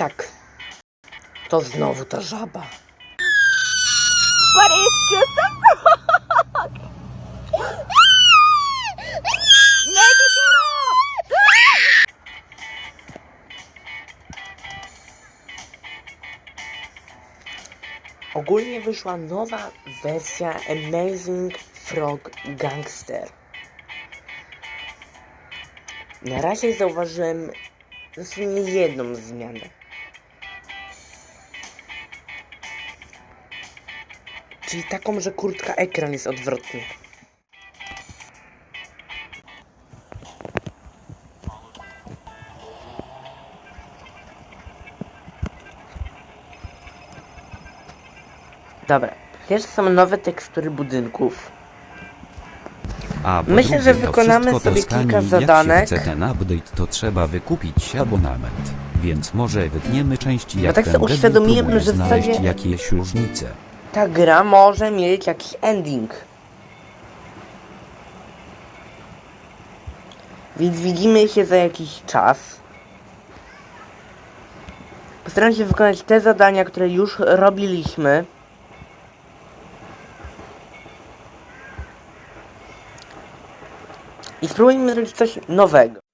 Tak. To znowu ta żaba. But it's just a frog! Get off! Ogólnie wyszła nowa wersja Amazing Frog Gangster. Na razie zauważyłem dosłownie jedną zmianę. Czyli taką, że kurtka ekran jest odwrotnie. Dobra, pierwsze są nowe tekstury budynków. A Myślę, że wykonamy sobie kilka Jak zadanek. się chce ten update, to trzeba wykupić abonament. Więc może wytniemy części jak tak ten sobie uświadomiłem, że w zasadzie- jakieś różnice. Ta gra może mieć jakiś ending. Więc widzimy się za jakiś czas. Postaram się wykonać te zadania, które już robiliśmy. I spróbujmy zrobić coś nowego.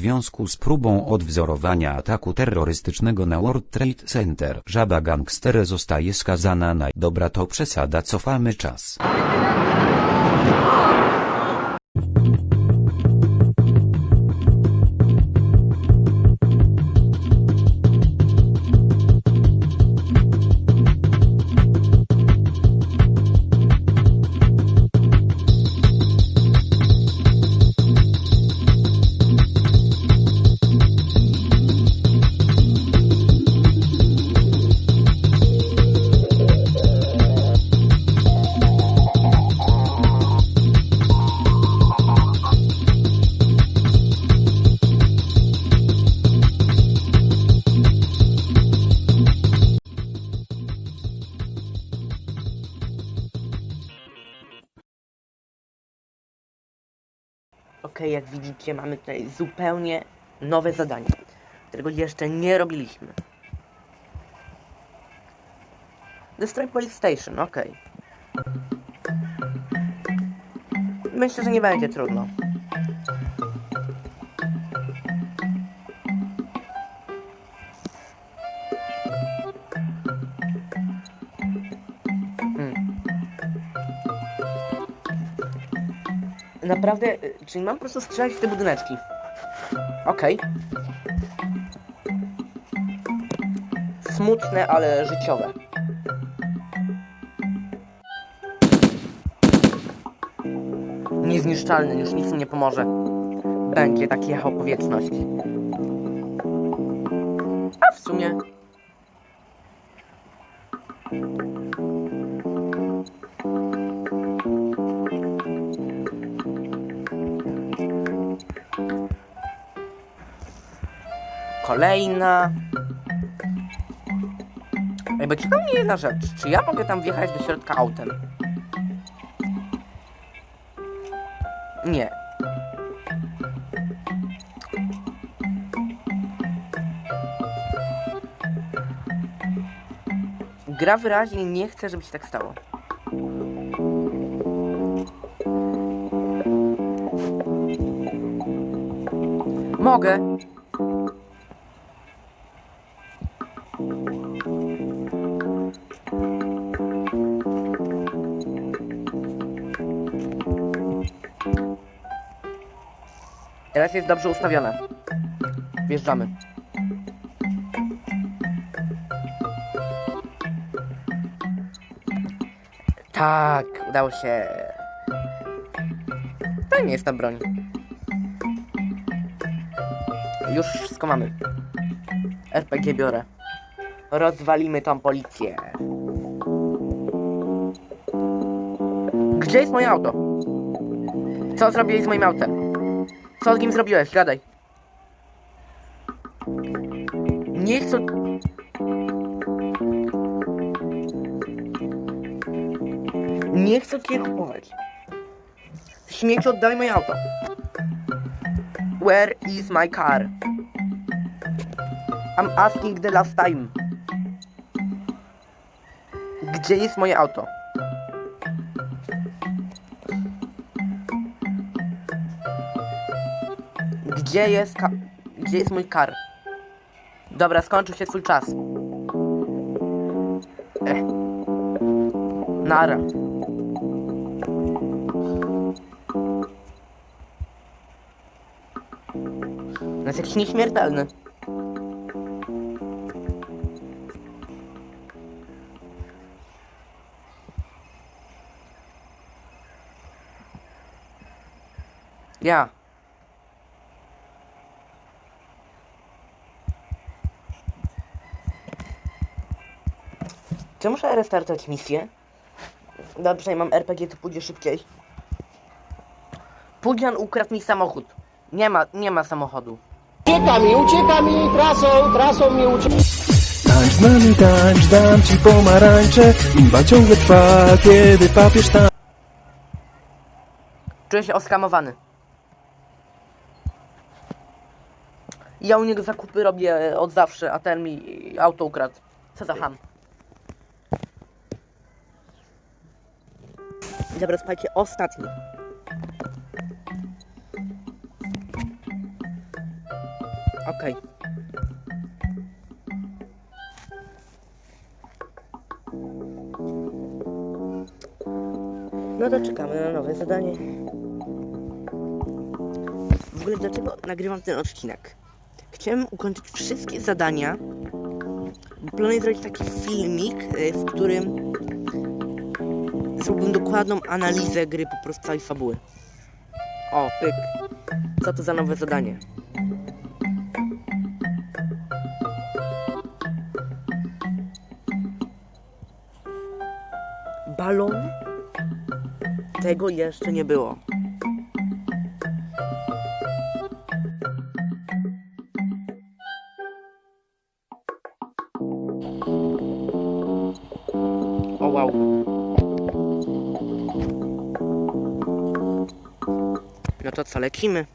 Związku z próbą odwzorowania ataku terrorystycznego na World Trade Center, żaba gangster zostaje skazana na dobra to przesada cofamy czas. Jak widzicie, mamy tutaj zupełnie nowe zadanie, którego jeszcze nie robiliśmy. Destroy Police Station, ok. Myślę, że nie będzie trudno. Naprawdę, y, czyli mam po prostu strzelać w te budyneczki. Okej. Smutne, ale życiowe. Niezniszczalny, już nic nie pomoże. Będzie taki jechał powietrzność. A w sumie... Kolejna. Ej, bo ciekawi mnie jedna rzecz. Czy ja mogę tam wjechać do środka autem? Nie. Gra wyraźnie nie chce, żeby się tak stało. Mogę. Teraz jest dobrze ustawione. Wjeżdżamy. Tak, udało się. To nie jest ta broń. Już wszystko mamy. RPG biorę. Rozwalimy tą policję. Gdzie jest moje auto? Co zrobiłeś z moim autem? Co z nim zrobiłeś? Gadaj. Nie chcę... Nie chcę cię kupować. Śmieci oddaj moje auto. Where is my car? I'm asking the last time. Gdzie jest moje auto? Gdzie jest Gdzie jest mój kar? Dobra, skończył się twój czas. Ech. Nara. On jest jakiś nieśmiertelny. Ja. Czy muszę restartować misję? Dobrze, ja mam RPG, to pójdzie szybciej. Pudzian ukradł mi samochód. Nie ma, nie ma samochodu. Ucieka mi, ucieka mi trasą, trasą mi ucieka. Tańcz z nami, tańcz, dam ci pomarańcze Imba ciągle trwa, kiedy papież tam Czuję się oskamowany. Ja u niego zakupy robię od zawsze, a ten mi auto ukradł. Co za ham. Dobra, słuchajcie, ostatni. Okej. No to czekamy na nowe zadanie. W ogóle dlaczego nagrywam ten odcinek? Chciałem ukończyć wszystkie zadania. Planuję zrobić taki filmik, y, w którym zrobiłbym dokładną analizę gry, po prostu całej fabuły. O, pyk. Co to za nowe zadanie? Balon? Tego jeszcze nie było. O wow. No to co, lecimy?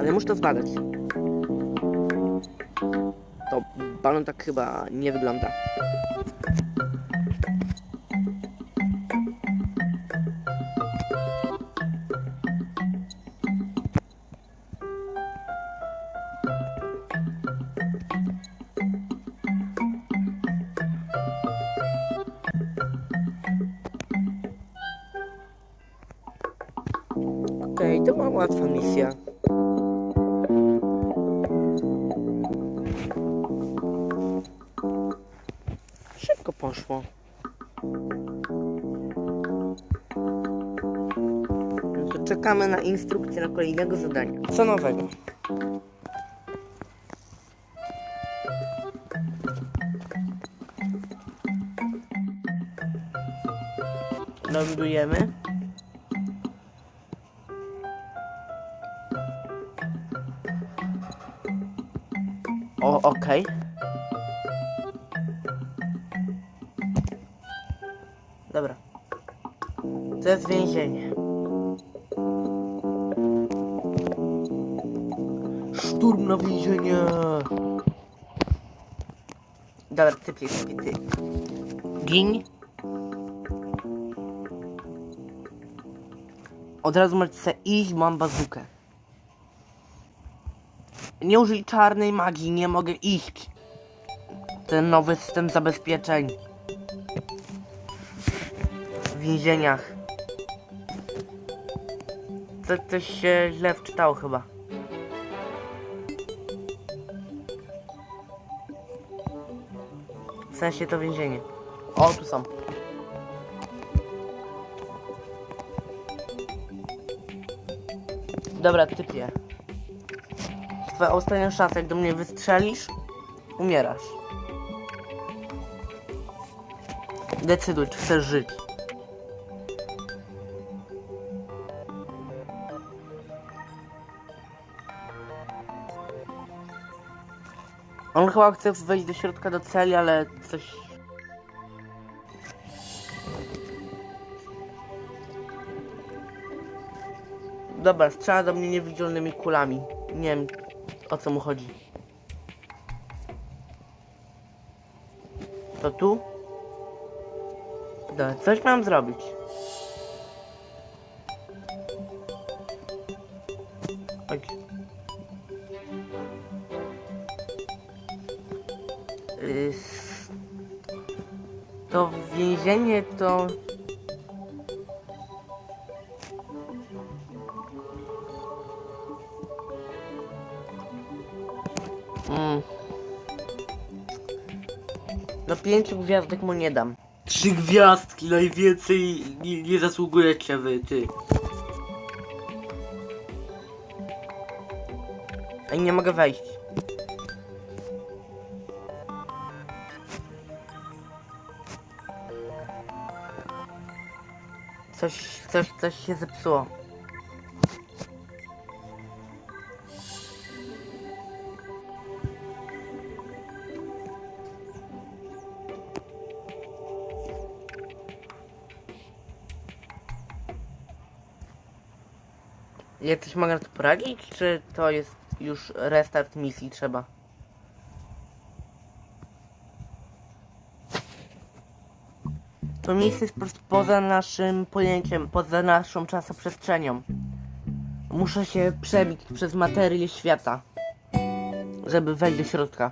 Ale muszę to zbadać. To balon tak chyba nie wygląda. Misja. Szybko poszło. To czekamy na instrukcję na kolejnego zadania. Co nowego? Lądujemy. O, okej. Dobra. To jest więzienie. Szturm na więzienie! Dobra, ty pij sobie, ty. Gin. Od razu możecie iść, mam bazukę. Nie użyj czarnej magii, nie mogę iść. Ten nowy system zabezpieczeń. W więzieniach. Co, coś się źle wczytało chyba. W sensie to więzienie. O, tu są. Dobra, typie. Twoja ostatnia szansa, jak do mnie wystrzelisz, umierasz. Decyduj, czy chcesz żyć. On chyba chce wejść do środka do celi, ale coś... Dobra, strzela do mnie niewidzialnymi kulami. Nie wiem, o co mu chodzi. To tu? Dobra, coś mam zrobić. Y, To więzienie to... Mm. No pięciu gwiazdek mu nie dam. Trzy gwiazdki, najwięcej nie, nie zasługujecie wy, ty. Ej, nie mogę wejść. Coś, coś, coś się zepsuło. Jak coś mogę na to poradzić, czy to jest już restart misji trzeba? To miejsce jest po prostu poza naszym pojęciem, poza naszą czasoprzestrzenią. Muszę się przebić przez materię świata, żeby wejść do środka.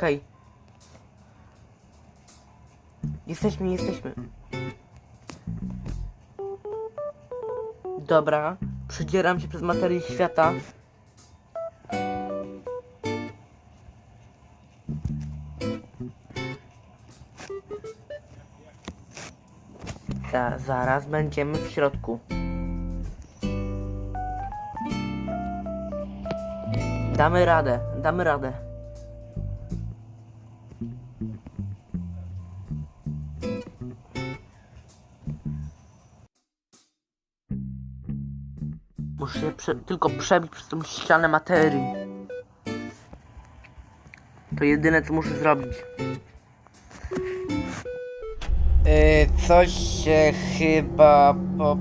Okej. Jesteśmy, jesteśmy. Dobra, przedzieram się przez materię świata. Za, zaraz będziemy w środku. Damy radę, damy radę. Muszę się prze tylko przebić przez tą ścianę materii. To jedyne co muszę zrobić. Yy, coś się chyba po...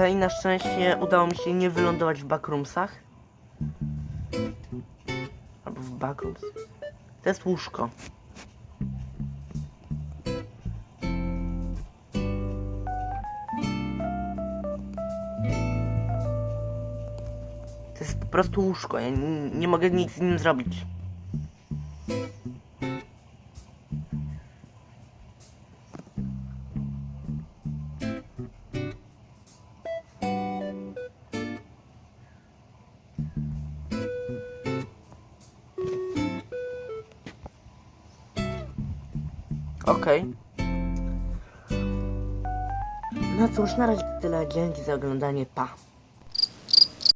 Okej, na szczęście udało mi się nie wylądować w backroomsach. Albo w backrooms. To jest łóżko. To jest po prostu łóżko. Ja nie, nie mogę nic z nim zrobić. Cóż, na razie tyle. Dzięki za oglądanie. Pa.